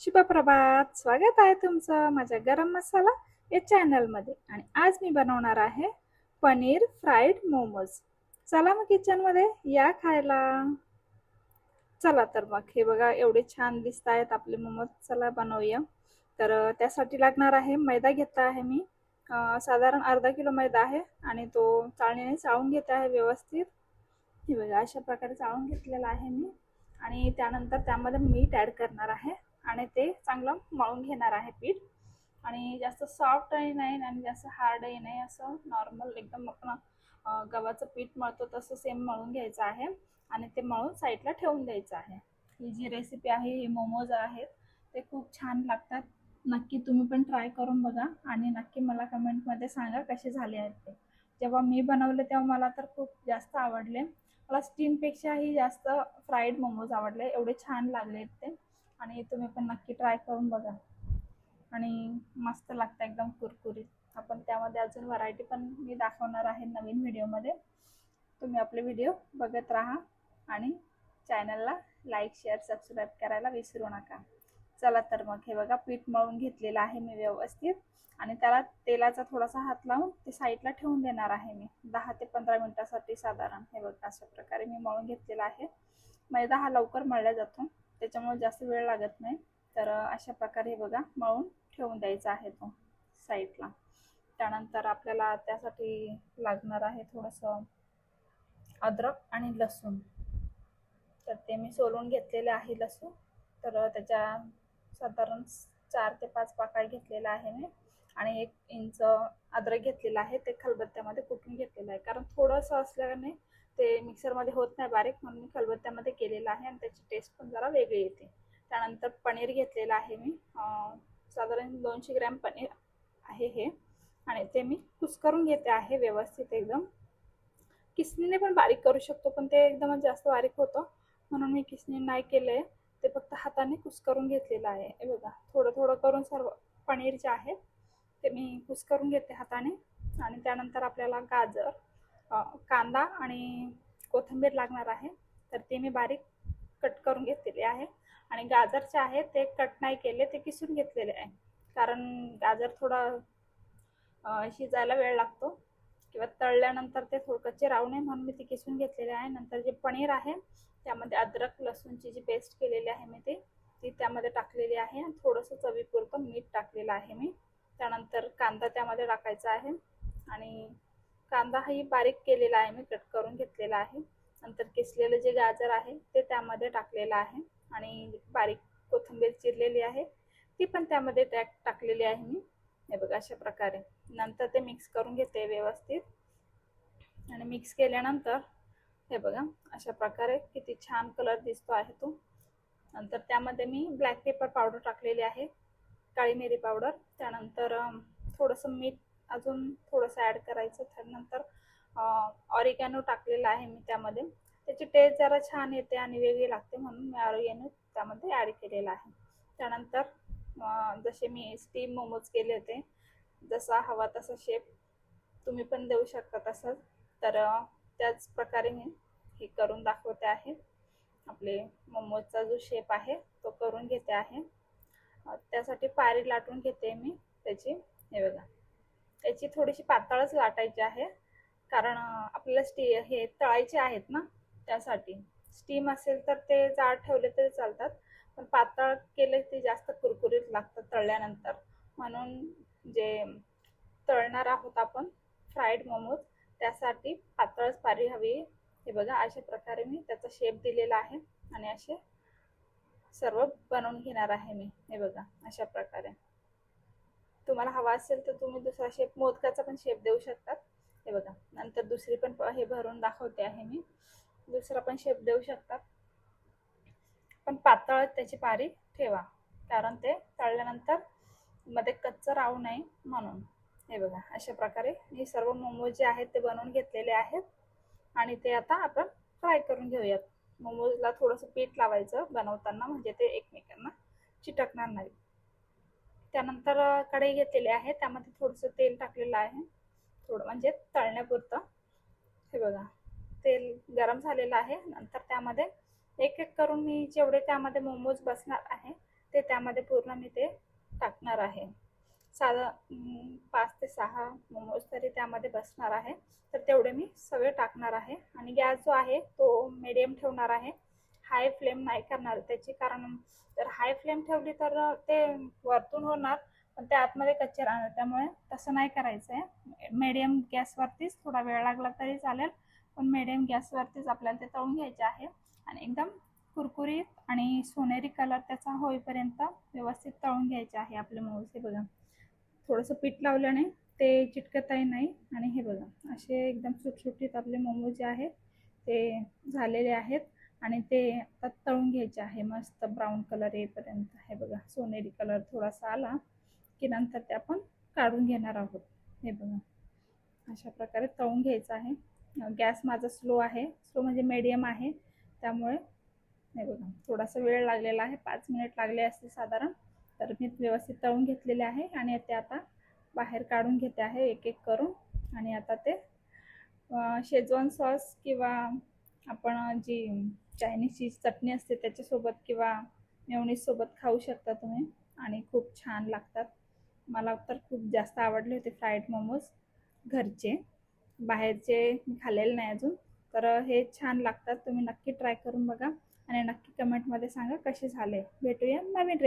शुभप्रभात. स्वागत आहे तुमचं माझ्या गरम मसाला या चॅनलमध्ये. आणि आज मी बनवणार आहे पनीर फ्राईड मोमोज. चला मग किचनमध्ये या खायला. चला तर मग हे बघा एवढे छान दिसत आहेत आपले मोमोज. चला बनवूया. तर त्यासाठी लागणार आहे मैदा घेतला आहे मी. साधारण अर्धा किलो मैदा आहे आणि तो चाळणीने चाळून घेत आहे व्यवस्थित. हे बघा अशा प्रकारे चाळून घेतलेला आहे मी. आणि त्यानंतर त्यामध्ये मीठ ॲड करणार आहे. आणि ते चांगलं मळून घेणार आहे पीठ. आणि जास्त सॉफ्टही नाही आणि जास्त हार्डही नाही. असं नॉर्मल एकदम आपण गव्हाचं पीठ मळतो तसं सेम मळून घ्यायचं आहे. आणि ते मळून साईडला ठेवून द्यायचं आहे. ही जी रेसिपी आहे ही मोमोज आहेत ते खूप छान लागतात. नक्की तुम्ही पण ट्राय करून बघा आणि नक्की मला कमेंटमध्ये सांगा कसे झाले आहेत ते. जेव्हा मी बनवले तेव्हा मला तर खूप जास्त आवडले. मला स्टीमपेक्षाही जास्त फ्राईड मोमोज आवडले. एवढे छान लागले ते. आणि तुम्ही पण नक्की ट्राय करून बघा. आणि मस्त लागतं एकदम कुरकुरीत. आपण त्यामध्ये अजून व्हरायटी पण मी दाखवणार आहे नवीन व्हिडिओमध्ये तुम्ही आपले व्हिडिओ बघत राहा आणि चॅनलला लाईक शेअर सबस्क्राईब करायला विसरू नका. चला तर मग हे बघा पीठ मळून घेतलेलं आहे मी व्यवस्थित. आणि त्याला तेलाचा थोडासा हात लावून ते साईडला ठेवून देणार आहे मी. दहा ते पंधरा मिनटासाठी साधारण. हे बघा अशा प्रकारे मी मळून घेतलेलं आहे. म्हणजे मैदा हा लवकर मळला जातो. त्याच्यामुळे जास्त वेळ लागत नाही. तर अशा प्रकारे हे बघा मळून ठेवून द्यायचा आहे तो साईडला. त्यानंतर आपल्याला त्यासाठी लागणार आहे थोडंसं अद्रक आणि लसूण. तर ते मी सोलून घेतलेले आहे लसूण. तर त्याच्या साधारण चार ते पाच पाकळ घेतलेला आहे मी. आणि एक इंच अद्रक घेतलेलं आहे. ते खलबत्त्यामध्ये कुटून घेतलेलं आहे. कारण थोडंसं असल्याने ते मिक्सरमध्ये होत नाही बारीक म्हणून मी खलबत्त्यामध्ये केलेलं आहे आणि त्याची टेस्ट पण जरा वेगळी येते. त्यानंतर पनीर घेतलेलं आहे मी. साधारण दोनशे ग्रॅम पनीर आहे हे. आणि ते मी कुस्करून घेते आहे व्यवस्थित एकदम. किसनीने पण बारीक करू शकतो पण ते एकदमच जास्त बारीक होतं. म्हणून मी किसनी नाही केलं आहे ते फक्त हाताने कुस्करून घेतलेलं आहे. हे बघा थोडं थोडं करून सर्व पनीर जे आहे ते मी कुस्करून घेते हाताने. आणि त्यानंतर आपल्याला गाजर कांदा आणि कोथिंबीर लागणार आहे. तर ते मी बारीक कट करून घेतलेले आहे. आणि गाजरचे आहे ते कट नाही केले ते किसून घेतलेले आहे. कारण गाजर थोडा शिजायला वेळ लागतो. किंवा तळल्यानंतर ते थोडं कच्चे राहू नये म्हणून मी ते किसून घेतलेले आहे. नंतर जे पनीर आहे त्यामध्ये अद्रक लसूणची जी पेस्ट केलेली आहे मी ते ती त्यामध्ये टाकलेली आहे. आणि थोडंसं चवीपुरतं मीठ टाकलेलं आहे मी. त्यानंतर कांदा त्यामध्ये टाकायचा आहे. आणि कांदा हाही बारीक केलेला आहे मी कट करून घेतलेला आहे. नंतर किसलेलं जे गाजर आहे ते त्यामध्ये टाकलेलं आहे. आणि बारीक कोथिंबीर चिरलेली आहे ती पण त्यामध्ये टॅक टाकलेली आहे मी. हे बघा अशा प्रकारे. नंतर ते मिक्स करून घेते व्यवस्थित. आणि मिक्स केल्यानंतर हे बघा अशा प्रकारे किती छान कलर दिसतो आहे तो. नंतर त्यामध्ये मी ब्लॅक पेपर पावडर टाकलेली आहे काळी मिरी पावडर त्यानंतर थोडंसं मीठ अजून थोडंसं ॲड करायचं त्यानंतर ऑरिगॅनो टाकलेलं आहे मी त्यामध्ये. त्याची टेस्ट जरा छान येते आणि वेगळी लागते म्हणून मी ऑरिगॅनो त्यामध्ये ॲड केलेलं आहे. त्यानंतर जसे मी स्टीम मोमोज केले होते जसा हवा तसा शेप तुम्ही पण देऊ शकता तसं. तर त्याच प्रकारे मी हे करून दाखवते आहे. आपले मोमोजचा जो शेप आहे तो करून घेते आहे. त्यासाठी पायरी लाटून घेते मी त्याची. हे बघा. त्याची थोडीशी पातळच लाटायची आहे. कारण आपल्याला स्टी हे तळायचे आहेत ना त्यासाठी. स्टीम असेल तर ते जाड ठेवले तरी चालतात. पण पातळ केले ते जास्त कुरकुरीत लागतात तळल्यानंतर. म्हणून जे तळणार आहोत आपण फ्राईड मोमोज त्यासाठी पातळच पारी हवी. हे बघा अशा प्रकारे मी त्याचा शेप दिलेला आहे. आणि असे सर्व बनवून घेणार आहे मी. हे बघा अशा प्रकारे. तुम्हाला हवा असेल तर तुम्ही दुसरा शेप मोदकाचा पण शेप देऊ शकतात हे बघा नंतर दुसरी पण हे भरून दाखवते आहे मी. दुसरा पण शेप देऊ शकतात पण पातळ त्याची पारी ठेवा कारण ते तळल्यानंतरमध्ये कच्चं राहू नये म्हणून. हे बघा अशा प्रकारे हे सर्व मोमोज जे आहेत ते बनवून घेतलेले आहेत. आणि ते आता आपण फ्राय करून घेऊयात. मोमोजला थोडंसं पीठ लावायचं बनवताना म्हणजे ते एकमेकांना चिटकणार नाही त्यानंतर कढई घेतलेली आहे. त्यामध्ये थोडंसं तेल टाकलेलं आहे. थोडं म्हणजे तळण्यापुरतं. हे बघा. तेल गरम झालेलं आहे. नंतर त्यामध्ये एक एक करून मी जेवढे त्यामध्ये मोमोज बसणार आहे ते त्यामध्ये पूर्ण मी ते टाकणार आहे. साधा पाच ते सहा मोमोज तरी त्यामध्ये बसणार आहे. तर तेवढे मी सगळे टाकणार आहे. आणि गॅस जो आहे तो मिडियम ठेवणार आहे. हाय फ्लेम नाही करणार. त्याची कारण जर हाय फ्लेम ठेवली तर ते वरतून होणार पण ते आतमध्ये कच्चे राहणार. त्यामुळे तसं नाही करायचं आहे मिडियम गॅसवरतीच थोडा वेळ लागला तरी चालेल पण मिडियम गॅसवरतीच आपल्याला ते तळून घ्यायचे आहे. आणि एकदम कुरकुरीत आणि सोनेरी कलर त्याचा होईपर्यंत व्यवस्थित तळून घ्यायचे आहे आपले मोमोज हे बघा. थोडंसं पीठ लावल्याने ते चिटकतही नाही. आणि हे बघा असे एकदम सुटसुटीत आपले मोमोज जे आहेत ते झालेले आहेत. आणि ते आता तळून घ्यायचे आहे. मस्त ब्राऊन कलर येईपर्यंत हे बघा. सोनेरी कलर थोडासा आला की नंतर ते आपण काढून घेणार आहोत. हे बघा. अशा प्रकारे तळून घ्यायचं आहे. गॅस माझा स्लो आहे. स्लो म्हणजे मीडियम आहे. त्यामुळे हे बघा. थोडासा वेळ लागलेला आहे. पाच मिनिट लागले असते साधारण. तर मी व्यवस्थित तळून घेतलेले आहे आणि ते आता बाहेर काढून घेते आहे. एक एक करून. आणि आता ते शेजवान सॉस किंवा आपण जी चायनीजची चटणी असते त्याच्यासोबत किंवा मेवणीसोबत खाऊ शकता तुम्ही. आणि खूप छान लागतात. मला तर खूप जास्त आवडले होते फ्राईड मोमोज घरचे. बाहेरचे मी खाल्लेले नाही अजून. तर हे छान लागतात. तुम्ही नक्की ट्राय करून बघा. आणि नक्की कमेंटमध्ये सांगा कसे झाले. भेटूया नवीन